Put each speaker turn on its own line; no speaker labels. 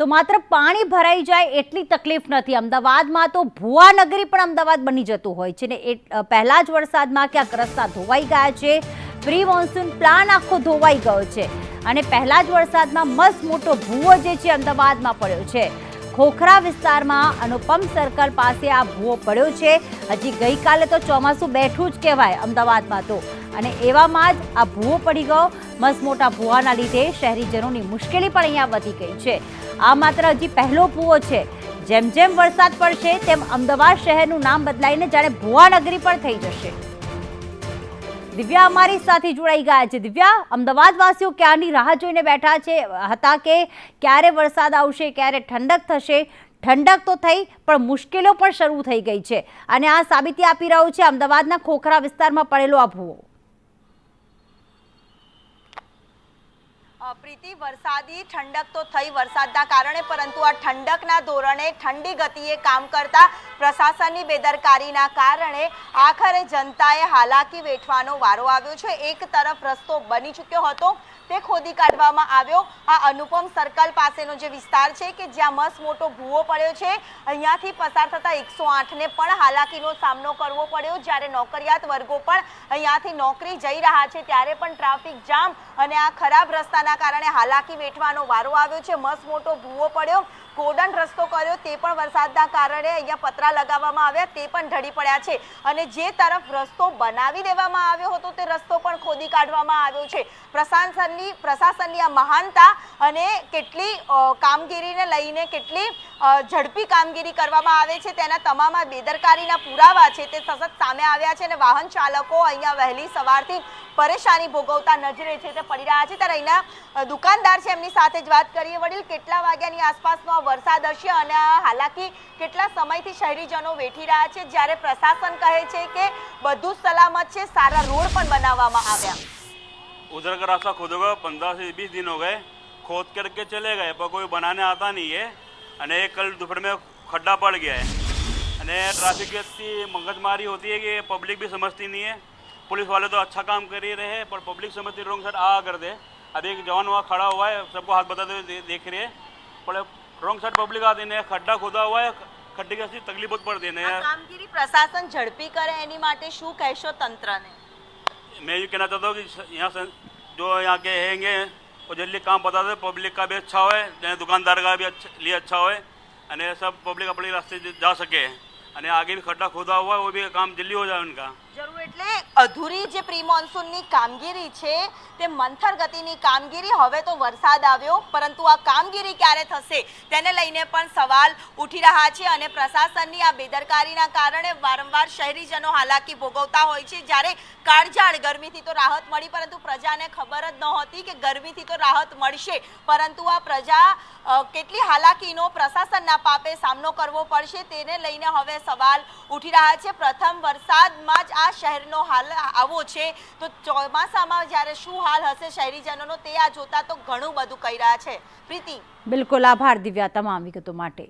તો માત્ર પાણી ભરાઈ જાય એટલી તકલીફ નથી. અમદાવાદમાં તો ભુવા નગરી પણ અમદાવાદ બની જતું હોય છે ને એ પહેલા જ વરસાદમાં ક્યાંક રસ્તા ધોવાઈ ગયા છે, પ્રી મોન્સૂન પ્લાન આખો ધોવાઈ ગયો છે અને પહેલા જ વરસાદમાં મસ્ત મોટો ભૂવો જે છે અમદાવાદમાં પડ્યો છે. ખોખરા વિસ્તારમાં અનુપમ સર્કલ પાસે આ ભૂવો પડ્યો છે. હજી ગઈકાલે તો ચોમાસું બેઠું જ કહેવાય અમદાવાદમાં તો. અને એવામાં જ આ ભૂવો પડી ગયો. મસમોટા ભૂવાના લીધે શહેરીજનોની મુશ્કેલી પણ અહીંયા વધી ગઈ છે. આ માત્ર હજી પહેલો ભૂવો છે. જેમ જેમ વરસાદ પડશે, તેમ અમદાવાદ શહેરનું નામ બદલાઈને જાણે ભૂવાનગરી પણ થઈ જશે. દિવ્યા અમારી સાથે જોડાઈ ગયા છે. દિવ્યા અમદાવાદ વાસીઓ ક્યારની રાહ જોઈને બેઠા છે? હતા કે ક્યારે વરસાદ આવશે, ક્યારે ઠંડક થશે? ઠંડક તો થઈ, પણ મુશ્કેલીઓ પણ શરૂ થઈ ગઈ છે. અને આ સાબિતી આપી રહ્યું છે અમદાવાદના ખોખરા વિસ્તારમાં પડેલો આ ભૂવો.
પ્રીતિ, વરસાદી ઠંડક તો થઈ વરસાદના કારણે, પરંતુ આ ઠંડકના ધોરણે ઠંડી ગતિએ કામ કરતા પ્રશાસનની બેદરકારીના કારણે આખરે જનતાએ હાલાકી વેઠવાનો વારો આવ્યો છે. એક તરફ રસ્તો બની ચૂક્યો હતો, તે ખોદી કાઢવામાં આવ્યો. આ અનુપમ સર્કલ પાસેનો જે વિસ્તાર છે કે જ્યાં મસ્ત મોટો ભૂવો પડ્યો છે, અહીંયાથી પસાર થતા એકસો આઠને પણ હાલાકીનો સામનો કરવો પડ્યો. જ્યારે નોકરિયાત વર્ગો પણ અહીંયાથી નોકરી જઈ રહ્યા છે, ત્યારે પણ ટ્રાફિક જામ અને આ ખરાબ રસ્તાના કારણે હાલાકી વેઠવાનો વારો આવ્યો છે. મસ્ત મોટો ભૂવો પડ્યો. કોડન રસ્તો કર્યો. તે પણ વરસાદના કારણે અહીંયા પતરા લગાવવામાં આવ્યા. તે પણ ઢળી પડ્યા છે. અને જે તરફ રસ્તો બનાવી દેવામાં આવ્યો હતો, તે રસ્તો પણ ખોદી કાઢવામાં આવ્યો છે. પ્રશાસનની પ્રશાસનની આ મહાનતા અને કેટલી કામગીરીને લઈને કેટલી ઝડપી કામગીરી કરવામાં આવે છે, તેના તમામ બેદરકારીના પુરાવા છે, તે સતત સામે આવ્યા છે અને વાહન ચાલકો અહીંયા વહેલી સવારથી પરેશાની ભોગવતા નજરે છે તે પડી રહ્યા છે ત્યારે અહીંના અ, દુકાનદાર છે એમની સાથે જ વાત કરીએ વડીલ કેટલા વાગ્યાની આસપાસનો આ વરસાદ હશે અને આ હાલાકી કેટલા સમયથી શહેરીજનો વેઠી રહ્યા છે જ્યારે પ્રશાસન કહે છે કે બધું જ સલામત છે સારા રોડ પણ બનાવવામાં આવ્યા
उधर का रास्ता खोदोगे पंद्रह से बीस दिन हो गए खोद करके चले गए पर कोई बनाने आता नहीं है અને एक कल दोपहर में खड्डा पड़ गया है અને ट्रैफिक की इतनी मगजमारी होती है कि पब्लिक भी समझती नहीं है पुलिस वाले तो अच्छा काम कर ही रहे हैं पर पब्लिक समझती रॉन्ग साइड आ कर दे अभी एक जवान वहाँ खड़ा हुआ है सबको हाथ बताते हुए दे- देख रही है पर रॉन्ग साइड पब्लिक आती नहीं है खड्डा खोदा हुआ है खड्डे की ऐसी तकलीफ बहुत पड़ती है
આ
ना
કામગીરી પ્રશાસન ઝડપી કરે એની માટે શું કહેશો તંત્રને
मैं ये कहना चाहता हूँ कि यहाँ से जो यहाँ के हैंगे वो जल्दी काम बता दे पब्लिक का भी अच्छा होए चाहे दुकानदार का भी अच्छा लिए अच्छा होए અને सब पब्लिक अपने रास्ते से जा सके અને आगे भी खड्डा खोदा हुआ है वो भी काम जल्दी हो जाए उनका
જરૂર એટલે અધૂરી જે પ્રી મોન્સૂનની કામગીરી છે, તે મંથર ગતિની કામગીરી, હવે તો વરસાદ આવ્યો, પરંતુ આ કામગીરી ક્યારે થશે, તેને લઈને પણ સવાલ ઉઠી રહ્યા છે અને પ્રશાસનની આ બેદરકારીના કારણે વારંવાર શહેરીજનો હાલાકી ભોગવતા હોય છે. જ્યારે કાળઝાળ ગરમીથી તો રાહત મળી, પરંતુ પ્રજાને ખબર જ નહોતી કે ગરમીથી તો રાહત મળશે. પરંતુ આ પ્રજા કેટલી હાલાકીનો પ્રશાસનના પાપે સામનો કરવો પડશે, તેને લઈને હવે સવાલ ઉઠી રહ્યા છે. પ્રથમ વરસાદમાં જ આ શહેરનો હાલ આવો છે. તો ચોમાસામાં જ્યારે શું હાલ હશે શહેરીજનોનો તે આ જોતા તો ઘણું બધું કહી રહ્યા છે. પ્રીતિ.
બિલકુલ આભાર દિવ્યા તમામ વિગતો માટે.